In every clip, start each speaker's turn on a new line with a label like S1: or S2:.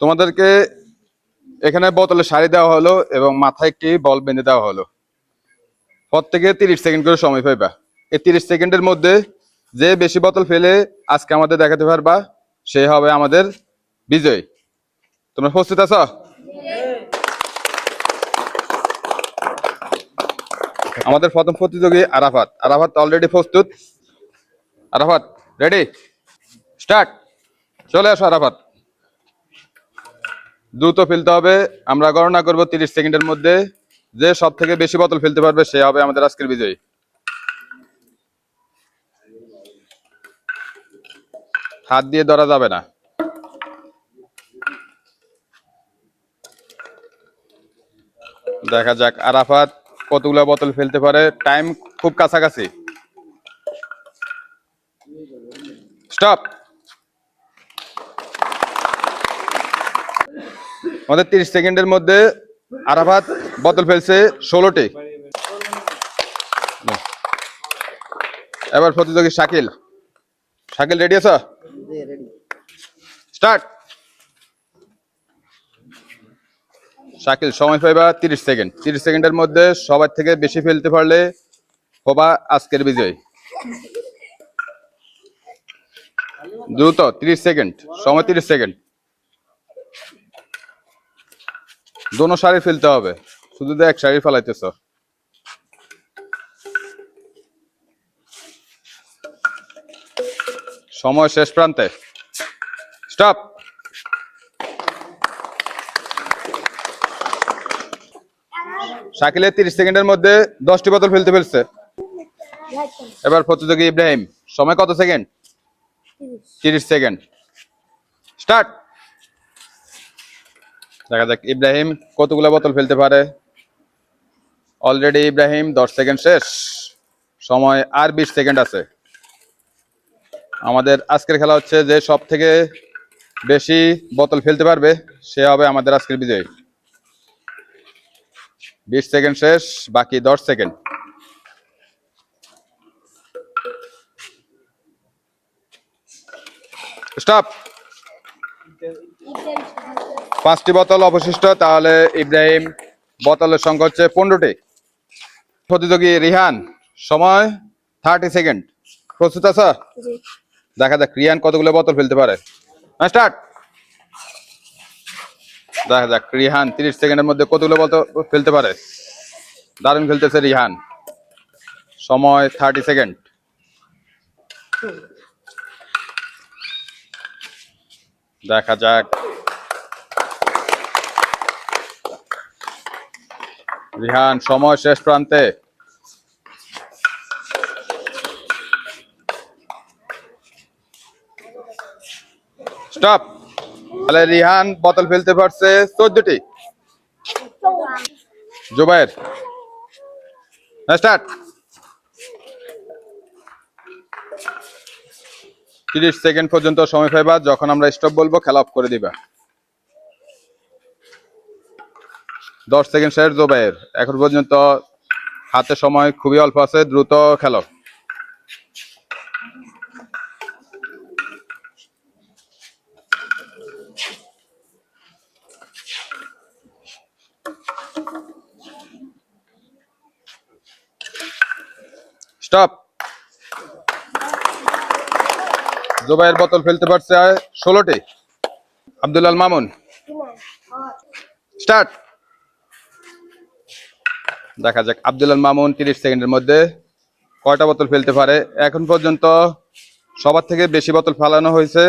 S1: তোমাদেরকে এখানে বোতলে শাড়ি দেওয়া হলো এবং মাথায় একটি বল বেঁধে দেওয়া হলো। প্রত্যেকে তিরিশ সেকেন্ড করে সময় পাইবা। এই তিরিশ সেকেন্ডের মধ্যে যে বেশি বোতল ফেলে আজকে আমাদের দেখাতে পারবা, সে হবে আমাদের বিজয়। তোমরা প্রস্তুত আছো? আমাদের প্রথম প্রতিযোগী আরাফাত। আরাফাত অলরেডি প্রস্তুত। আরাফাত রেডি স্টার্ট চলে আসো আরাফাত। দ্রুত ফেলতে হবে, আমরা গণনা করব তিরিশ সেকেন্ডের মধ্যে। যে সব থেকে বেশি বোতল ফেলতে পারবে, সে হবে আমাদের আজকের বিজয়ী। হাত দিয়ে ধরা যাবে না। দেখা যাক আরাফাত কতগুলো বোতল ফেলতে পারে। টাইম খুব কাছাকাছি। স্টপ আমাদের তিরিশ সেকেন্ডের মধ্যে আরাফাত বোতল ফেলছে ষোলোটি। এবার প্রতিযোগী শাকিল। শাকিল রেডি আছো? স্টার্ট শাকিল সময় পাইবা তিরিশ সেকেন্ড। তিরিশ সেকেন্ডের মধ্যে সবার থেকে বেশি ফেলতে পারলে হবা আজকের বিজয়। দ্রুত, তিরিশ সেকেন্ড, সময় তিরিশ সেকেন্ড। দোনো শাড়ি ফেলতে হবে, শুধু এক শাড়ি ফেলাইতেছ। সময় শেষ প্রান্তে। স্টপ! শাকিলের তিরিশ সেকেন্ডের মধ্যে দশটি বোতল ফেলতে ফেলছে। এবার প্রতিযোগী ইব্রাহিম, সময় কত সেকেন্ড? তিরিশ সেকেন্ড। স্টার্ট। দেখা যাক, ইব্রাহিম কতগুলো বোতল ফেলতে পারে? অলরেডি ইব্রাহিম, দশ সেকেন্ড শেষ। সময় আর বিশ সেকেন্ড আছে। আমাদের আজকের খেলা হচ্ছে যে সব থেকে বেশি বোতল ফেলতে পারবে, সে হবে আমাদের আজকের বিজয়ী। বিশ সেকেন্ড শেষ, বাকি দশ সেকেন্ড। স্টপ। পাঁচটি বোতল অবশিষ্ট তাহলে ইব্রাহিম বোতলের সংখ্যা হচ্ছে পনেরোটি। প্রতিযোগী রিহান সময় থার্টি সেকেন্ড। প্রস্তুত আছো? দেখা যাক রিহান কতগুলো বোতল ফেলতে পারে। স্টার্ট। দেখা যাক রিহান তিরিশ সেকেন্ডের মধ্যে কতগুলো বোতল ফেলতে পারে। দারুণ খেলতেছে রিহান। সময় থার্টি সেকেন্ড। দেখা যাক। রিহান, সময় শেষ প্রান্তে। স্টপ। তাহলে রিহান, বোতল ফেলতে পারছে চোদ্দটি। জুবাইর স্টার্ট। তিরিশ সেকেন্ড পর্যন্ত সময় পাইবা, যখন আমরা স্টপ বলব, খেলা অফ করে দিবা। দশ সেকেন্ড শেষ জুবাইর এখন পর্যন্ত হাতে সময় খুবই অল্প আছে, দ্রুত খেলো। স্টপ জুবাইয়ের বোতল ফেলতে পারছে ষোলোটি। আব্দুল মামুন। স্টার্ট। দেখা যাক আব্দুল মামুন তিরিশ সেকেন্ডের মধ্যে কয়টা বোতল ফেলতে পারে? এখন পর্যন্ত সবার থেকে বেশি বোতল ফেলানো হয়েছে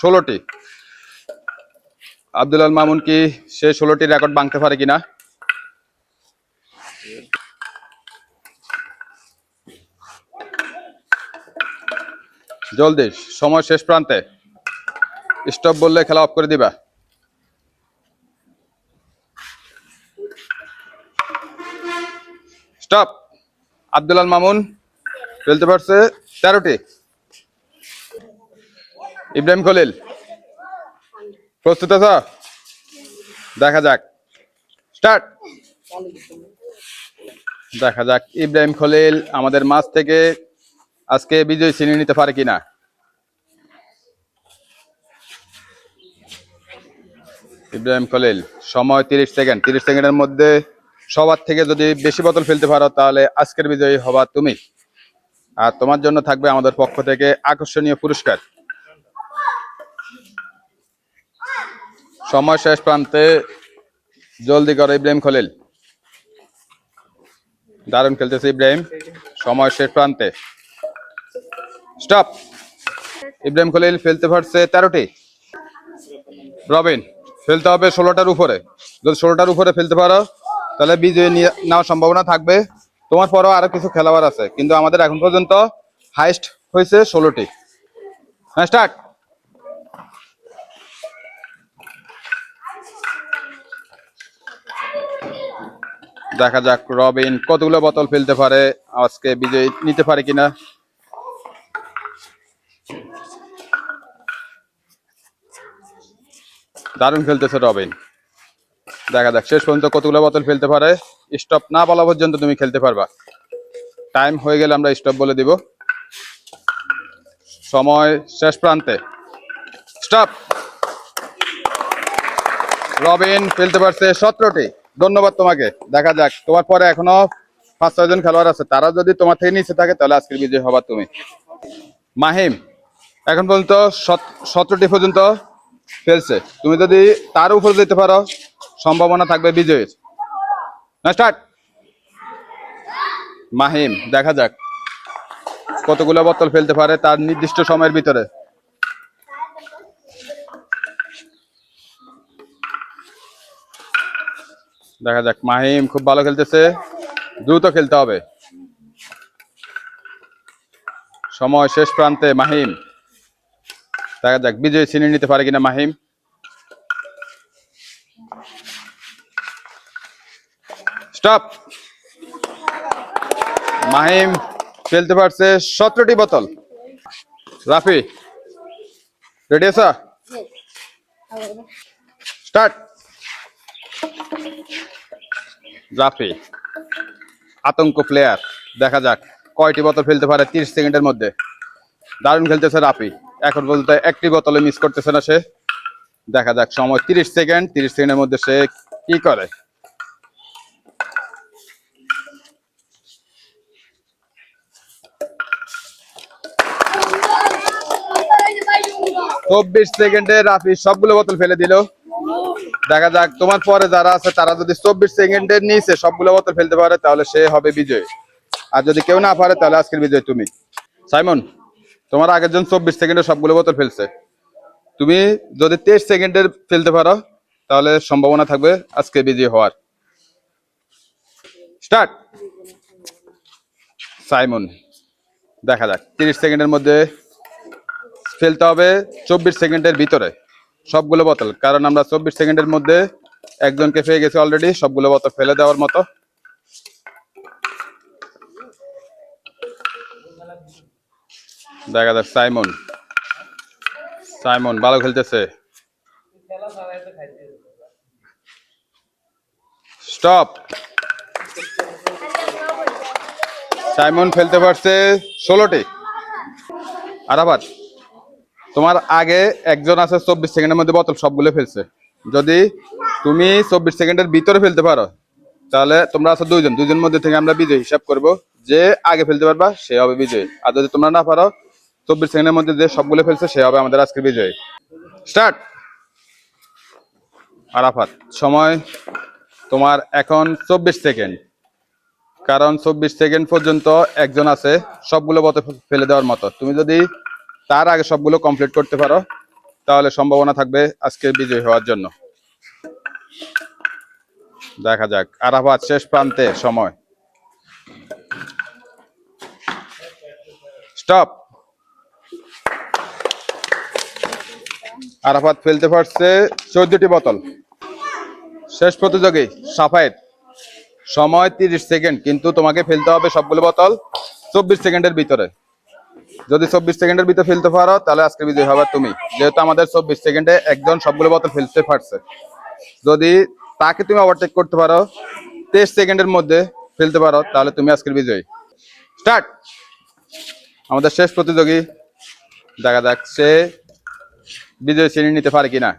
S1: ষোলোটি। আব্দুল মামুন কি সে ষোলোটি রেকর্ড ভাঙতে পারে কিনা? জলদি, সময় শেষ প্রান্তে। স্টপ বললে খেলা অফ করে দিবা। স্টপ। আব্দুল আল মামুন ফেলতে পারছে তেরোটি। ইব্রাহিম খলিল, প্রস্তুত আছো? দেখা যাক। স্টার্ট। দেখা যাক, ইব্রাহিম খলিল আমাদের মাছ থেকে আজকে বিজয় ছিনিয়ে নিতে পারে কিনা? ইব্রাহিম খলিল, সময় তিরিশ সেকেন্ড। তিরিশ সেকেন্ডের মধ্যে সবার থেকে যদি বেশি বোতল ফেলতে পারো, তাহলে আজকের বিজয়ী হবা তুমি। আর তোমার জন্য থাকবে আমাদের পক্ষ থেকে আকর্ষণীয় পুরস্কার। সময় শেষ প্রান্তে জলদি করো ইব্রাহিম খলিল। দারুণ খেলতেছে ইব্রাহিম। সময় শেষ প্রান্তে। স্টপ। ইব্রাহিম খলিল ফেলতে পারছে তেরোটি। রবিন, ফেলতে হবে ষোলোটার উপরে। যদি ষোলোটার উপরে ফেলতে পারো, তাহলে বিজয় নিয়ে নেওয়ার সম্ভাবনা থাকবে। তোমার পরও আরও কিছু খেলোয়াড় আছে, কিন্তু আমাদের এখন পর্যন্ত হাইস্ট হয়েছে ষোলোটি। হ্যাঁ স্টার্ট। দেখা যাক রবিন কতগুলো বোতল ফেলতে পারে, আজকে বিজয় নিতে পারে কিনা। দারুণ খেলতেছে রবিন দেখা যাক, শেষ পর্যন্ত কতগুলো বোতল ফেলতে পারে। স্টপ না বলা পর্যন্ত তুমি খেলতে পারবা। টাইম হয়ে গেলে আমরা স্টপ বলে দিব। সময় শেষ প্রান্তে। স্টপ রবিন ফেলতে পারছে সতেরোটি। ধন্যবাদ তোমাকে। দেখা যাক, তোমার পরে এখনও পাঁচ ছয়জন খেলোয়াড় আছে। তারা যদি তোমার থেকে নিচে থাকে, তাহলে আজকের বিজয় হবা তুমি। মাহিম, এখন পর্যন্ত সত- সতেরোটি পর্যন্ত ফেলছে তুমি যদি তার উপর যেতে পারো, সম্ভাবনা থাকবে বিজয়ের। না স্টার্ট মাহিম, দেখা যাক। কতগুলো বোতল ফেলতে পারে তার নির্দিষ্ট সময়ের ভিতরে। দেখা যাক, মাহিম খুব ভালো খেলতেছে। দ্রুত খেলতে হবে। সময় শেষ প্রান্তে, মাহিম। দেখা যাক, বিজয় ছিনিয়ে নিতে পারে কিনা মাহিম। স্টপ। মাহিম খেলতে পারছে সতেরোটি বোতল। রাফি রেডি আছা? স্টার্ট। রাফি, আতঙ্ক প্লেয়ার দেখা যাক, কয়টি বোতল ফেলতে পারে তিরিশ সেকেন্ডের মধ্যে। দারুণ খেলতেছে রাফি। এখন পর্যন্ত একটি বোতলে মিস করতেছে না সে। দেখা যাক সময়, তিরিশ সেকেন্ড, তিরিশ সেকেন্ডের মধ্যে সে কি করে। চব্বিশ সেকেন্ডে রাফি সবগুলো বোতল ফেলে দিল। দেখা যাক, তোমার পরে যারা আছে, তারা যদি চব্বিশ সেকেন্ডের নিচে সবগুলো বোতল ফেলতে পারে, তাহলে সে হবে বিজয়। আর যদি কেউ না পারে, তাহলে আজকের বিজয় তুমি। সাইমন তোমার আগের জন চব্বিশ সেকেন্ডে সবগুলো বোতল ফেলছে। তুমি যদি তেইশ সেকেন্ডের ফেলতে পারো, তাহলে সম্ভাবনা থাকবে আজকে বিজয় হওয়ার। স্টার্ট। সাইমন, দেখা যাক। তিরিশ সেকেন্ডের মধ্যে ফেলতে হবে চব্বিশ সেকেন্ডের ভিতরে সবগুলো বোতল, কারণ আমরা চব্বিশ সেকেন্ডের মধ্যে একজনকে পেয়ে গেছি অলরেডি সবগুলো বোতল ফেলে দেওয়ার মতো। দেখা যাক, সাইমন। সাইমন, ভালো খেলতেছে। স্টপ। সাইমন ফেলতে পারছে ষোলোটি। আরাবাদ তোমার আগে একজন আছে চব্বিশ সেকেন্ডের মধ্যে বোতল সবগুলো ফেলছে। যদি তুমি চব্বিশ সেকেন্ডের ভিতরে ফেলতে পারো, তাহলে তোমরা আছো দুইজন। দুইজন মধ্যে থেকে আমরা বিজয়। হিসাব করব যে আগে ফেলতে পারবা, সে হবে বিজয়। আর যদি তোমরা না পারো চব্বিশ সেকেন্ডের মধ্যে যে সবগুলো ফেলছে, সে হবে আমাদের আজকে বিজয়। স্টার্ট! আরাফাত, সময় তোমার এখন চব্বিশ সেকেন্ড। কারণ চব্বিশ সেকেন্ড পর্যন্ত একজন আছে সবগুলো বোতল ফেলে দেওয়ার মতো। তুমি যদি তার আগে সবগুলো কমপ্লিট করতে পারো, তাহলে সম্ভাবনা থাকবে আজকে বিজয় হওয়ার জন্য। দেখা যাক। আরাফাত, শেষ প্রান্তে সময়। স্টপ! আরাফাত ফেলতে পারছে চোদ্দটি বোতল। শেষ প্রতিযোগী, সাফায়েত। সময় তিরিশ সেকেন্ড, কিন্তু তোমাকে ফেলতে হবে সবগুলো বোতল চব্বিশ সেকেন্ডের ভিতরে। যদি চব্বিশ সেকেন্ডের ভিতরে ফেলতে পারো, তাহলে আজকে বিজয় হবে তুমি। যেহেতু আমাদের চব্বিশ সেকেন্ডে একজন সবগুলো বোতল ফেলতে পারছে। যদি তাকে তুমি ওভারটেক করতে পারো, তেইশ সেকেন্ডের মধ্যে ফেলতে পারো, তাহলে তুমি আজকের বিজয়ী। স্টার্ট! আমাদের শেষ প্রতিযোগী, দেখা যাক সে বিজয় শ্রেণি নিতে পারে কিনা?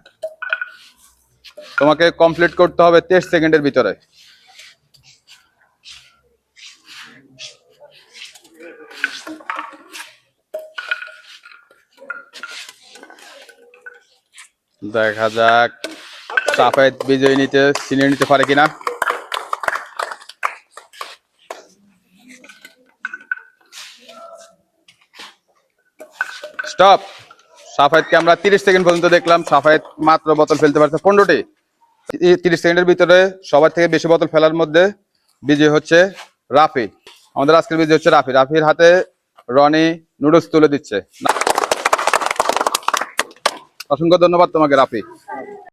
S1: তোমাকে কমপ্লিট করতে হবে তেইশ সেকেন্ডের ভিতরে। দেখা যাক সাফেদ বিজয় নিতে ছিনিয়ে নিতে পারে কিনা। স্টপ সাফায়েতকে আমরা তিরিশ সেকেন্ড পর্যন্ত দেখলাম। সাফায়েত মাত্র বোতল ফেলতে পারছে পনেরোটি। তিরিশ সেকেন্ডের ভিতরে সবার থেকে বেশি বোতল ফেলার মধ্যে বিজয় হচ্ছে রাফি। আমাদের আজকের বিজয় হচ্ছে রাফি। রাফির হাতে রনি নুডলস তুলে দিচ্ছে। অসংখ্য ধন্যবাদ তোমাকে, রাফি।